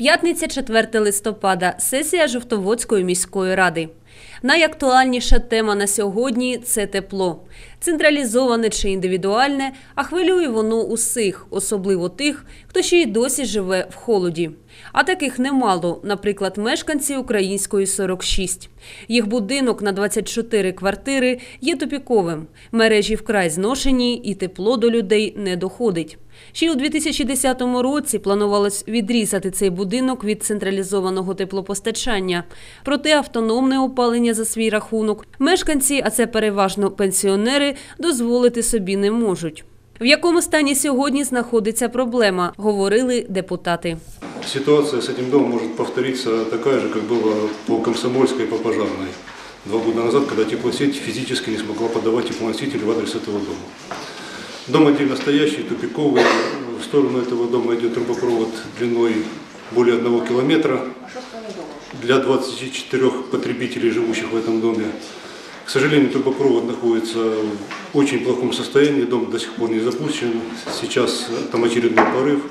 П'ятниця 4 листопада. Сесія Жовтоводської міської ради. Найактуальніша тема на сьогодні це тепло. Централізоване чи індивідуальне, а хвилює воно усіх, особливо тих, хто ще й досі живе в холоді. А таких немало, наприклад, мешканці української 46. Їх будинок на 24 квартири є тупіковим. Мережі вкрай зношені і тепло до людей не доходить. Ще у 2010 році планувалось відрізати цей будинок від централізованого теплопостачання. Проте автономне опалення за свій рахунок мешканці, а це переважно пенсіонери, дозволити собі не можуть. В якому стані сьогодні знаходиться проблема, говорили депутати. Ситуация с этим домом может повториться такая же, как было по Комсомольской и по Пожарной два года назад, когда теплосеть физически не смогла подавать теплоноситель в адрес этого дома. Дом отдельно стоящий, тупиковый. В сторону этого дома идет трубопровод длиной более одного километра Для 24 потребителей, живущих в этом доме. К сожалению, трубопровод находится в очень плохом состоянии, дом до сих пор не запущен. Сейчас там очередной порыв.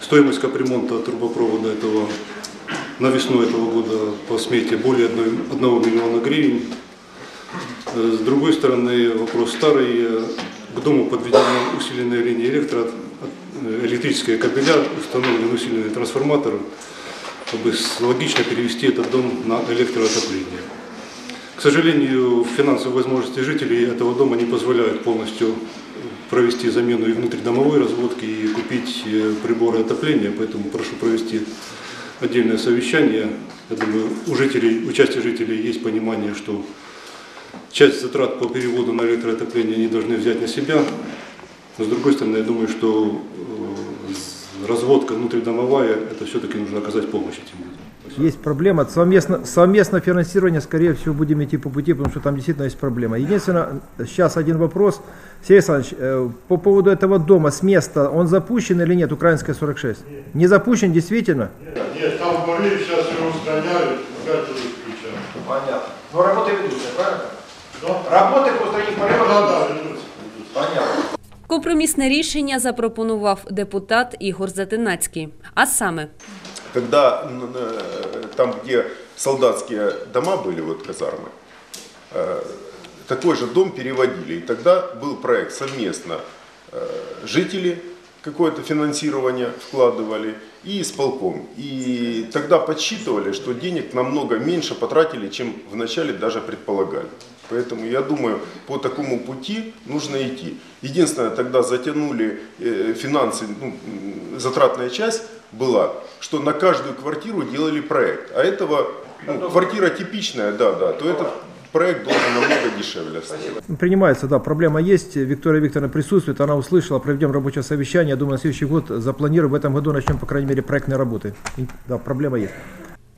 Стоимость капремонта трубопровода этого на весну этого года по смете более 1 миллиона гривен. Э, С другой стороны, вопрос старый. К дому подведена усиленная линия электро, э, электрическая кабеля, установлен усиленный трансформатор, чтобы логично перевести этот дом на электроотопление. К сожалению, финансовые возможности жителей этого дома не позволяют полностью провести замену и внутридомовой разводки, и купить э, приборы отопления, поэтому прошу провести отдельное совещание. Я думаю, у жителей, у части жителей есть понимание, что часть затрат по переводу на электроотопление они должны взять на себя. Но с другой стороны, я думаю, что э, разводка внутридомовая, это все-таки нужно оказать помощь этим людям. Есть проблема. Совместно, совместное финансирование, скорее всего, будем идти по пути, потому что там действительно есть проблема. Единственное, сейчас один вопрос. Сергей Александрович, э, по поводу этого дома с места, он запущен или нет, Украинская 46? Не запущен, действительно? Нет, там горы, сейчас его устраняют, опять его включают. Понятно. Но работы ведутся, правильно? Что? Работы по устранению Да, да, ведутся. Понятно. Компромісне рішення запропонував депутат Ігор Затинацький. А саме когда м, э, там, где солдатские дома были, вот казармы, э, такой же дом переводили. И тогда был проект совместно э, жители какое-то финансирование вкладывали и исполком. И тогда подсчитывали, что денег намного меньше потратили, чем вначале даже предполагали. Поэтому я думаю, по такому пути нужно идти. Единственное, тогда затянули э, финансы, ну, затратная часть была, что на каждую квартиру делали проект. А этого, ну, квартира типичная, да, да, то этот проект должен намного дешевле стоить. Принимается, да, проблема есть. Виктория Викторовна присутствует, она услышала, проведем рабочее совещание. Я думаю, на следующий год запланируем, в этом году начнем, по крайней мере, проектные работы. И, Да, проблема есть.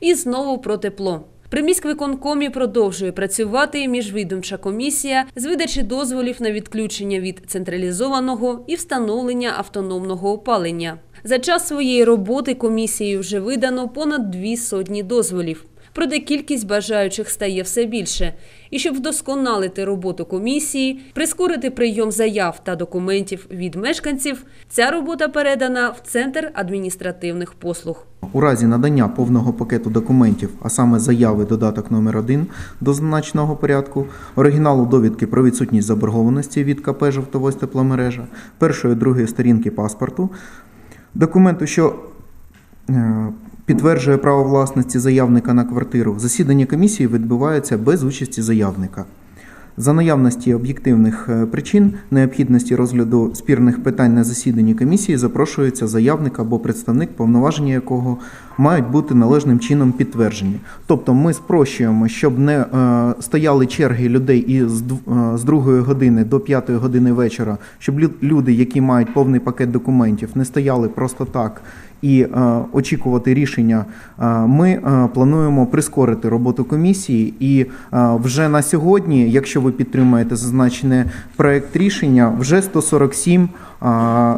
І знову про тепло. При міськвиконкомі продовжує працювати міжвідомча комісія з видачі дозволів на відключення від централізованого і встановлення автономного опалення. За час своєї роботи комісією вже видано понад дві сотні дозволів. Проте кількість бажаючих стає все більше. І щоб вдосконалити роботу комісії, прискорити прийом заяв та документів від мешканців, ця робота передана в центр адміністративних послуг. У разі надання повного пакету документів, а саме заяви додаток номер 1 до зазначеного порядку, оригіналу довідки про відсутність заборгованості від КП «Жовтоводськ тепломережа», першої другої сторінки паспорту, документу, що підтверджує право власності заявника на квартиру, засідання комісії відбувається без участі заявника. За наявності об'єктивних е, причин необхідності розгляду спірних питань на засіданні комісії запрошується заявник або представник, повноваження якого мають бути належним чином підтверджені. Тобто ми спрощуємо, щоб не е, стояли черги людей і з, дв- е, з другої години до п'ятої години вечора, щоб люди, які мають повний пакет документів, не стояли просто так і е, очікувати рішення. Е, ми е, плануємо прискорити роботу комісії, і е, вже на сьогодні, якщо ви підтримаєте зазначений проект рішення, вже 147 е,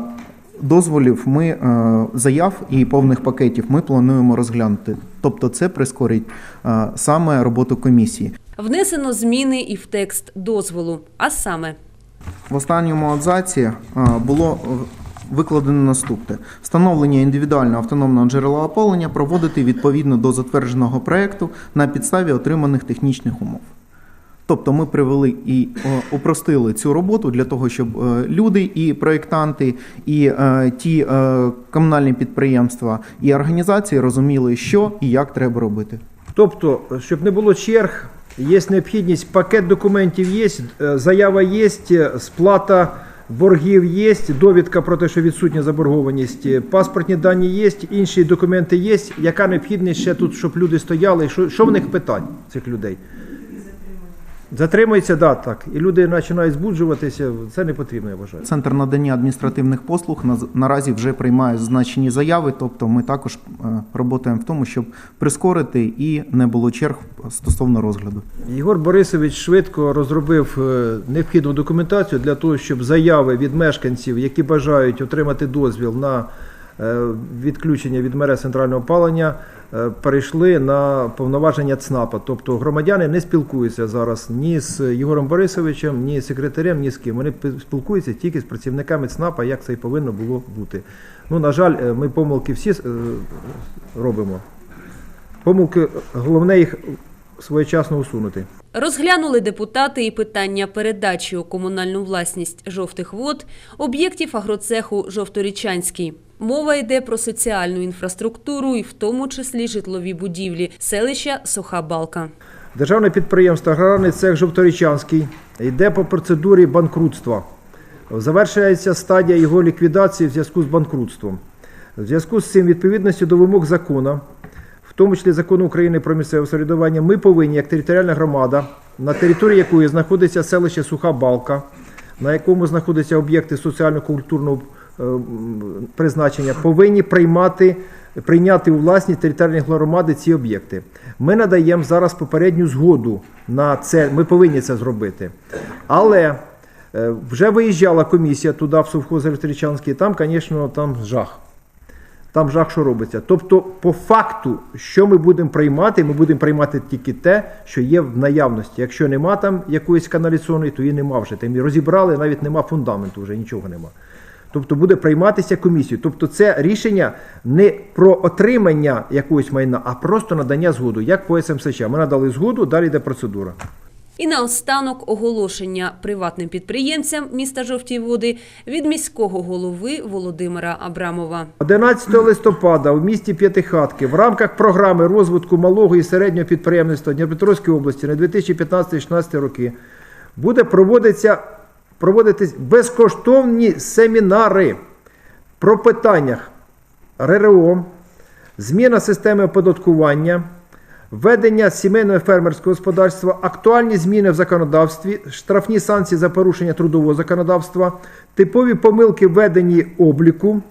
дозволів ми е, заяв і повних пакетів ми плануємо розглянути. Тобто, це прискорить е, саме роботу комісії. Внесено зміни і в текст дозволу, а саме В останньому абзаці е, було викладено наступне: встановлення індивідуального автономного джерела опалення проводити відповідно до затвердженого проекту на підставі отриманих технічних умов. Тобто ми привели і о, упростили цю роботу для того, щоб е, люди, і проєктанти, і е, ті е, комунальні підприємства і організації розуміли, що і як треба робити. Тобто, щоб не було черг, є необхідність, пакет документів є, е, заява є, е, сплата боргів є, довідка про те, що відсутня заборгованість, е, паспортні дані є, інші документи є. Яка необхідність ще тут, щоб люди стояли? Що, що в них питань, цих людей? Затримується, да, так. І люди починають збуджуватися. Це не потрібно, я вважаю. Центр надання адміністративних послуг на- наразі вже приймає зазначені заяви. Тобто, ми також е, працюємо в тому, щоб прискорити і не було черг стосовно розгляду. Єгор Борисович швидко розробив е, необхідну документацію для того, щоб заяви від мешканців, які бажають отримати дозвіл на відключення від мереж центрального опалення, е, перейшли на повноваження ЦНАПа. Тобто громадяни не спілкуються зараз ні з Єгором Борисовичем, ні з секретарем, ні з ким. Вони спілкуються тільки з працівниками ЦНАПа, як це і повинно було бути. Ну, на жаль, е, ми помилки всі е, робимо. Помилки, головне їх своєчасно усунути. Розглянули депутати і питання передачі у комунальну власність жовтих вод об'єктів агроцеху Жовторічанський. Мова йде про соціальну інфраструктуру і в тому числі житлові будівлі селища Суха Балка. Державне підприємство Аграрний цех Жовторічанський йде по процедурі банкрутства. Завершується стадія його ліквідації в зв'язку з банкрутством. В зв'язку з цим, відповідністю до вимог закону, в тому числі закону України про місцеве самоврядування, ми повинні, як територіальна громада, на території якої знаходиться селище Суха Балка, на якому знаходяться об'єкти соціально-культурного е, призначення, повинні приймати, прийняти у власність територіальної громади ці об'єкти. Ми надаємо зараз попередню згоду на це. Ми повинні це зробити. Але е, вже виїжджала комісія туди, в совхоз Електричанський, там, звісно, там жах. Там жах, що робиться. Тобто, по факту, що ми будемо приймати, ми будемо приймати тільки те, що є в наявності. Якщо нема там якоїсь каналізаційної, то її нема вже. Там її розібрали, навіть нема фундаменту, вже нічого нема. Тобто буде прийматися комісією. Тобто, це рішення не про отримання якогось майна, а просто надання згоду, як по СМСЧ. Ми надали згоду, далі йде процедура. І наостанок оголошення приватним підприємцям міста Жовті Води від міського голови Володимира Абрамова. 11 листопада в місті П'ятихатки в рамках програми розвитку малого і середнього підприємництва Дніпропетровської області на 2015-2016 роки буде проводитися, проводитись безкоштовні семінари про питаннях РРО, зміна системи оподаткування, ведення сімейного фермерського господарства, актуальні зміни в законодавстві, штрафні санкції за порушення трудового законодавства, типові помилки в веденні обліку,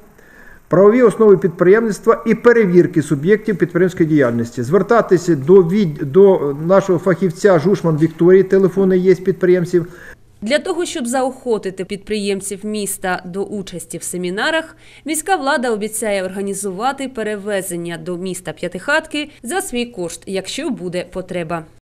правові основи підприємництва і перевірки суб'єктів підприємської діяльності. Звертатися до, від, до нашого фахівця Жушман Вікторії, телефони є підприємців. Для того, щоб заохотити підприємців міста до участі в семінарах, міська влада обіцяє організувати перевезення до міста П'ятихатки за свій кошт, якщо буде потреба.